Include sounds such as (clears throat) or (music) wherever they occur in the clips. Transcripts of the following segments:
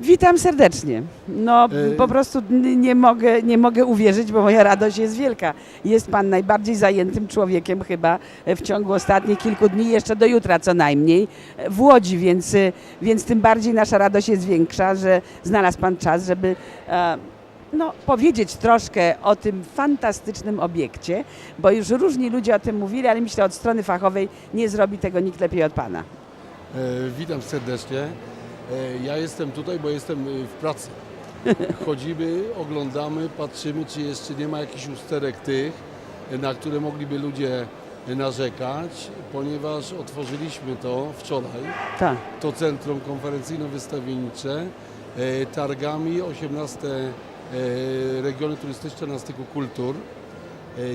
Witam serdecznie. No E, po prostu nie mogę, nie mogę uwierzyć, bo moja radość jest wielka. Jest Pan najbardziej zajętym człowiekiem chyba w ciągu ostatnich kilku dni, jeszcze do jutra co najmniej, w Łodzi, więc, y, więc tym bardziej nasza radość jest większa, że znalazł Pan czas, żeby e, no, powiedzieć troszkę o tym fantastycznym obiekcie, bo już różni ludzie o tym mówili, ale myślę od strony fachowej nie zrobi tego nikt lepiej od Pana. E, Witam serdecznie. E, Ja jestem tutaj, bo jestem e, w pracy. (laughs) Chodzimy, oglądamy, patrzymy, czy jeszcze nie ma jakichś usterek tych, e, na które mogliby ludzie narzekać, ponieważ otworzyliśmy to wczoraj, Tak. to centrum konferencyjno-wystawiennicze, targami 18 e, regiony turystyczne na styku kultur.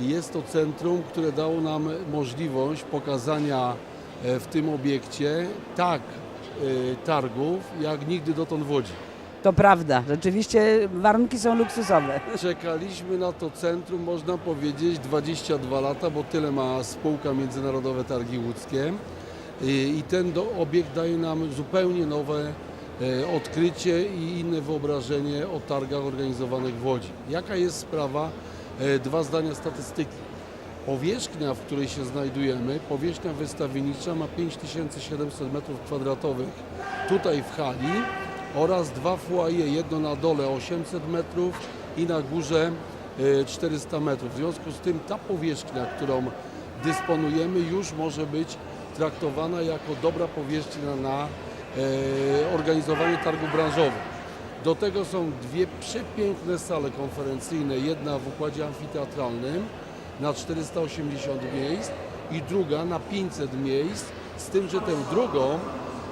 Jest to centrum, które dało nam możliwość pokazania w tym obiekcie tak targów, jak nigdy dotąd w Łodzi. To prawda, rzeczywiście warunki są luksusowe. Czekaliśmy na to centrum, można powiedzieć, 22 lata, bo tyle ma spółka Międzynarodowe Targi Łódzkie. I i ten obiekt daje nam zupełnie nowe e, odkrycie i inne wyobrażenie o targach organizowanych w Łodzi. Jaka jest sprawa? Dwa zdania statystyki. Powierzchnia, w której się znajdujemy, powierzchnia wystawienicza ma 5700 m2 tutaj w hali oraz dwa foyer, jedno na dole 800 metrów i na górze e, 400 metrów. W związku z tym ta powierzchnia, którą dysponujemy już może być traktowana jako dobra powierzchnia na e, organizowanie targu branżowych. Do tego są dwie przepiękne sale konferencyjne, jedna w układzie amfiteatralnym na 480 miejsc i druga na 500 miejsc, z tym, że tę drugą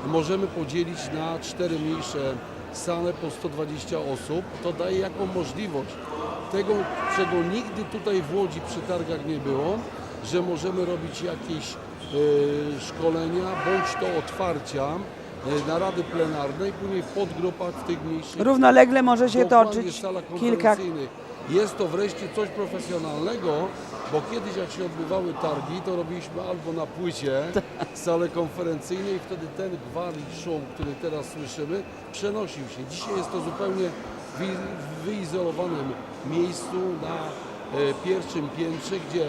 możemy podzielić na cztery mniejsze sale po 120 osób. To daje jaką możliwość tego, czego nigdy tutaj w Łodzi przy targach nie było, że możemy robić jakieś e, szkolenia bądź to otwarcia e, narady plenarnej, później w podgrupach w tych mniejszych Równolegle może się Dokładnie, toczyć kilka. konferencyjnych. Jest to wreszcie coś profesjonalnego, bo kiedyś jak się odbywały targi, to robiliśmy albo na płycie salę konferencyjne i wtedy ten gwar i szum, który teraz słyszymy, przenosił się. Dzisiaj jest to zupełnie wy- wyizolowanym miejscu na e, pierwszym piętrze, gdzie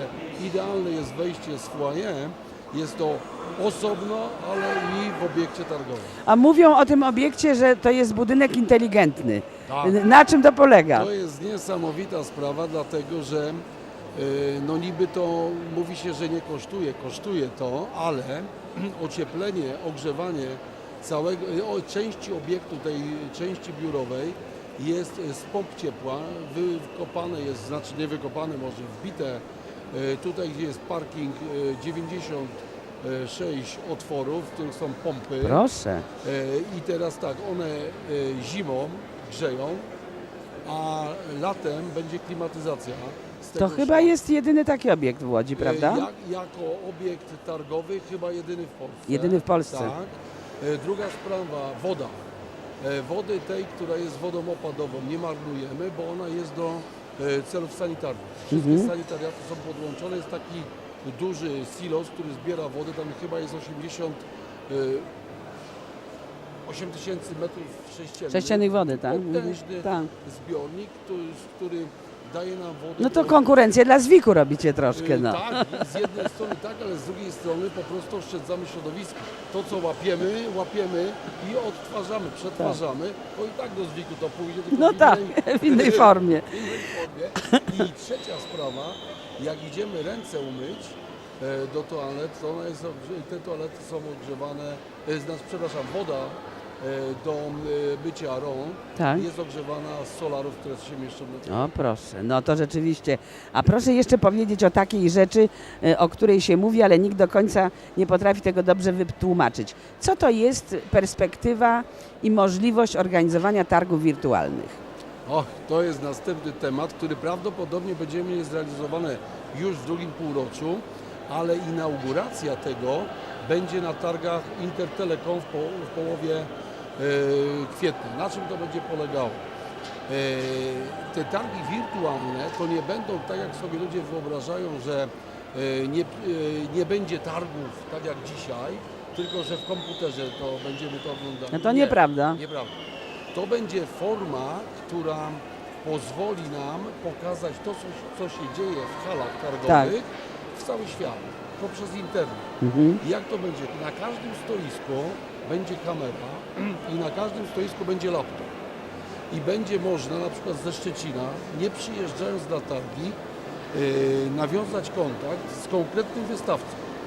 idealne jest wejście z foyer. Jest to osobno, ale i w obiekcie targowym. A mówią o tym obiekcie, że to jest budynek inteligentny. Tak. Na czym to polega? To jest niesamowita sprawa, dlatego że y, no niby to mówi się, że nie kosztuje, kosztuje to, ale (clears throat) ocieplenie, ogrzewanie całego, y, części obiektu, tej części biurowej jest y, z pomp ciepła, wykopane jest, znaczy nie wykopane, może wbite tutaj, gdzie jest parking, y, 96 otworów, w których są pompy. Proszę. I teraz tak, one zimą grzeją, a latem będzie klimatyzacja. Z To tego chyba jest jedyny taki obiekt w Łodzi, E, prawda? Jak, jako obiekt targowy chyba jedyny w Polsce. Jedyny w Polsce. Tak. E, Druga sprawa, woda. E, Wody tej, która jest wodą opadową, nie marnujemy, bo ona jest do e, celów sanitarnych. Wszystkie Mhm. sanitariaty są podłączone. Jest taki duży silos, który zbiera wodę. Tam chyba jest 80 e, 8 tysięcy metrów sześciennych. Sześciennych wody, tak? Potężny Tak. zbiornik, który, który daje nam wodę. No to konkurencję dla Zwiku robicie troszkę, Y, no. Tak, z jednej strony tak, ale z drugiej strony po prostu oszczędzamy środowisko. To, co łapiemy, łapiemy i odtwarzamy, przetwarzamy, bo i tak do zwiku to pójdzie, tylko No w tak, innej, w innej formie. (laughs) w innej formie. I trzecia sprawa, jak idziemy ręce umyć e, do toalet, to ona jest, ogrze- te toalety są ogrzewane, e, znaczy, przepraszam, woda do e, mycia rąk Tak. jest ogrzewana z solarów, które się mieszczą na tym. O proszę, no to rzeczywiście. A proszę jeszcze powiedzieć o takiej rzeczy, e, o której się mówi, ale nikt do końca nie potrafi tego dobrze wytłumaczyć. Co to jest perspektywa i możliwość organizowania targów wirtualnych? Och, to jest następny temat, który prawdopodobnie będziemy mieli zrealizowane już w drugim półroczu, ale inauguracja tego będzie na targach Intertelecom w, po, w połowie e, kwietnia. Na czym to będzie polegało? E, te targi wirtualne to nie będą tak, jak sobie ludzie wyobrażają, że e, nie, e, nie będzie targów tak jak dzisiaj, tylko że w komputerze to będziemy to oglądali. No to Nie. nieprawda. Nieprawda. To będzie forma, która pozwoli nam pokazać to, co, co się dzieje w halach targowych w cały świat poprzez internet. Mhm. I jak to będzie? Na każdym stoisku będzie kamera i na każdym stoisku będzie laptop. I będzie można na przykład ze Szczecina, nie przyjeżdżając na targi, yy, nawiązać kontakt z konkretnym wystawcą.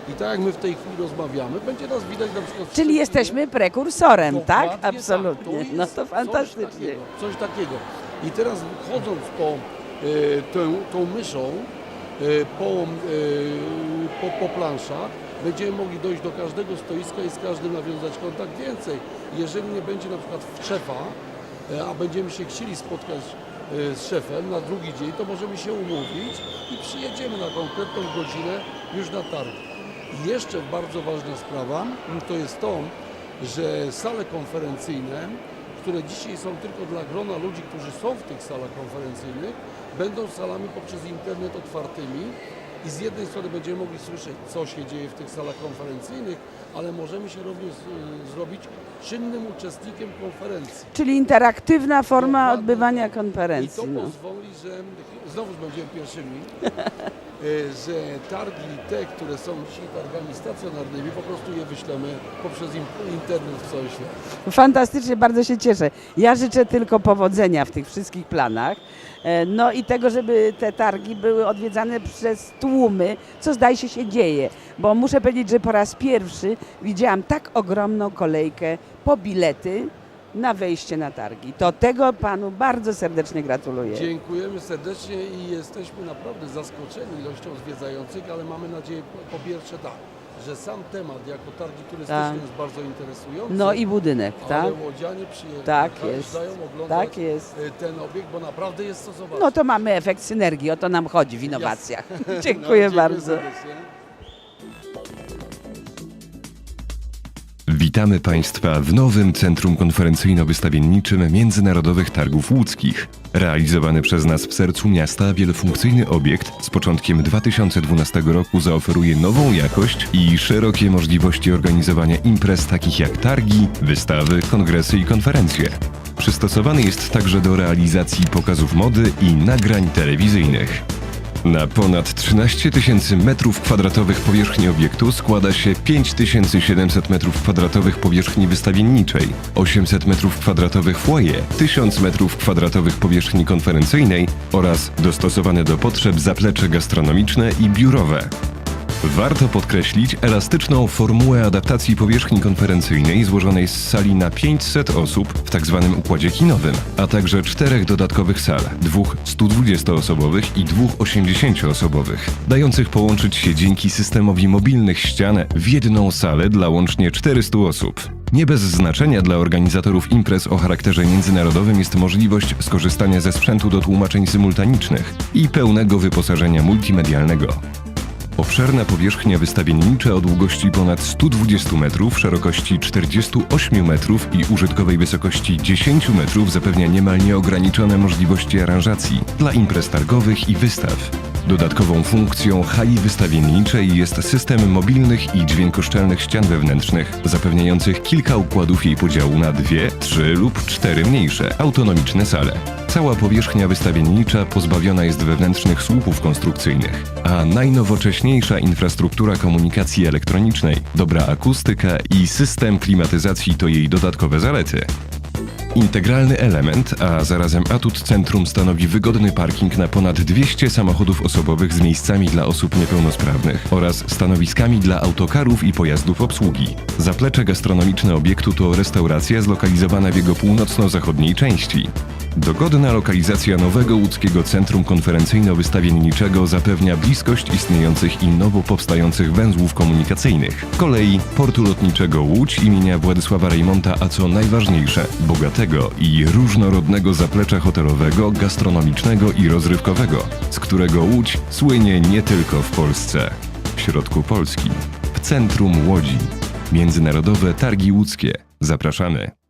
I tak jak my w tej chwili rozmawiamy, będzie nas widać na przykład Czyli jesteśmy prekursorem, tak? Dokładnie Absolutnie. jest No to Coś fantastycznie. takiego, coś takiego. I teraz chodząc po e, tą, tą myszą, po, e, po, po planszach, będziemy mogli dojść do każdego stoiska i z każdym nawiązać kontakt. Więcej, jeżeli nie będzie na przykład szefa, e, a będziemy się chcieli spotkać z szefem na drugi dzień, to możemy się umówić i przyjedziemy na konkretną godzinę już na targ. I jeszcze bardzo ważna sprawa to jest to, że sale konferencyjne, które dzisiaj są tylko dla grona ludzi, którzy są w tych salach konferencyjnych, będą salami poprzez internet otwartymi i z jednej strony będziemy mogli słyszeć, co się dzieje w tych salach konferencyjnych, ale możemy się również y, zrobić czynnym uczestnikiem konferencji. Czyli interaktywna forma Dokładnie odbywania tak. I to konferencji. No. pozwoli, że znowu będziemy pierwszymi, (laughs) że targi te, które są dzisiaj targami stacjonarnymi, po prostu je wyślemy poprzez internet w cały. Fantastycznie, bardzo się cieszę. Ja życzę tylko powodzenia w tych wszystkich planach. E, No i tego, żeby te targi były odwiedzane przez tłumy, co zdaje się się dzieje. Bo muszę powiedzieć, że po raz pierwszy widziałam tak ogromną kolejkę po bilety na wejście na targi. To tego panu bardzo serdecznie gratuluję. Dziękujemy serdecznie i jesteśmy naprawdę zaskoczeni ilością zwiedzających, ale mamy nadzieję po, pierwsze tak, że sam temat jako targi turystyczne Tak. jest bardzo interesujący. No i budynek, tak? Ale łodzianie przyjechali, Tak jest. dają oglądać Tak jest. y, ten obiekt, bo naprawdę jest co zobaczyć. No to mamy efekt synergii, o to nam chodzi w innowacjach. (laughs) No, Dziękuję bardzo. serdecznie. Witamy Państwa w nowym Centrum Konferencyjno-Wystawienniczym Międzynarodowych Targów Łódzkich. Realizowany przez nas w sercu miasta wielofunkcyjny obiekt z początkiem 2012 roku zaoferuje nową jakość i szerokie możliwości organizowania imprez takich jak targi, wystawy, kongresy i konferencje. Przystosowany jest także do realizacji pokazów mody i nagrań telewizyjnych. Na ponad 13 tysięcy metrów kwadratowych powierzchni obiektu składa się 5700 metrów kwadratowych powierzchni wystawienniczej, 800 metrów kwadratowych foyer, 1000 metrów kwadratowych powierzchni konferencyjnej oraz dostosowane do potrzeb zaplecze gastronomiczne i biurowe. Warto podkreślić elastyczną formułę adaptacji powierzchni konferencyjnej złożonej z sali na 500 osób w tzw. układzie kinowym, a także czterech dodatkowych sal, dwóch 120-osobowych i dwóch 80-osobowych, dających połączyć się dzięki systemowi mobilnych ścian w jedną salę dla łącznie 400 osób. Nie bez znaczenia dla organizatorów imprez o charakterze międzynarodowym jest możliwość skorzystania ze sprzętu do tłumaczeń symultanicznych i pełnego wyposażenia multimedialnego. Obszerna powierzchnia wystawiennicza o długości ponad 120 metrów, szerokości 48 metrów i użytkowej wysokości 10 metrów zapewnia niemal nieograniczone możliwości aranżacji dla imprez targowych i wystaw. Dodatkową funkcją hali wystawienniczej jest system mobilnych i dźwiękoszczelnych ścian wewnętrznych, zapewniających kilka układów jej podziału na dwie, trzy lub cztery mniejsze, autonomiczne sale. Cała powierzchnia wystawiennicza pozbawiona jest wewnętrznych słupów konstrukcyjnych, a najnowocześniejsza infrastruktura komunikacji elektronicznej, dobra akustyka i system klimatyzacji to jej dodatkowe zalety. Integralny element, a zarazem atut centrum stanowi wygodny parking na ponad 200 samochodów osobowych z miejscami dla osób niepełnosprawnych oraz stanowiskami dla autokarów i pojazdów obsługi. Zaplecze gastronomiczne obiektu to restauracja zlokalizowana w jego północno-zachodniej części. Dogodna lokalizacja nowego łódzkiego centrum konferencyjno-wystawienniczego zapewnia bliskość istniejących i nowo powstających węzłów komunikacyjnych, kolei portu lotniczego Łódź imienia Władysława Rejmonta, a co najważniejsze, bogatego i różnorodnego zaplecza hotelowego, gastronomicznego i rozrywkowego, z którego Łódź słynie nie tylko w Polsce. W środku Polski, w centrum Łodzi. Międzynarodowe Targi Łódzkie. Zapraszamy.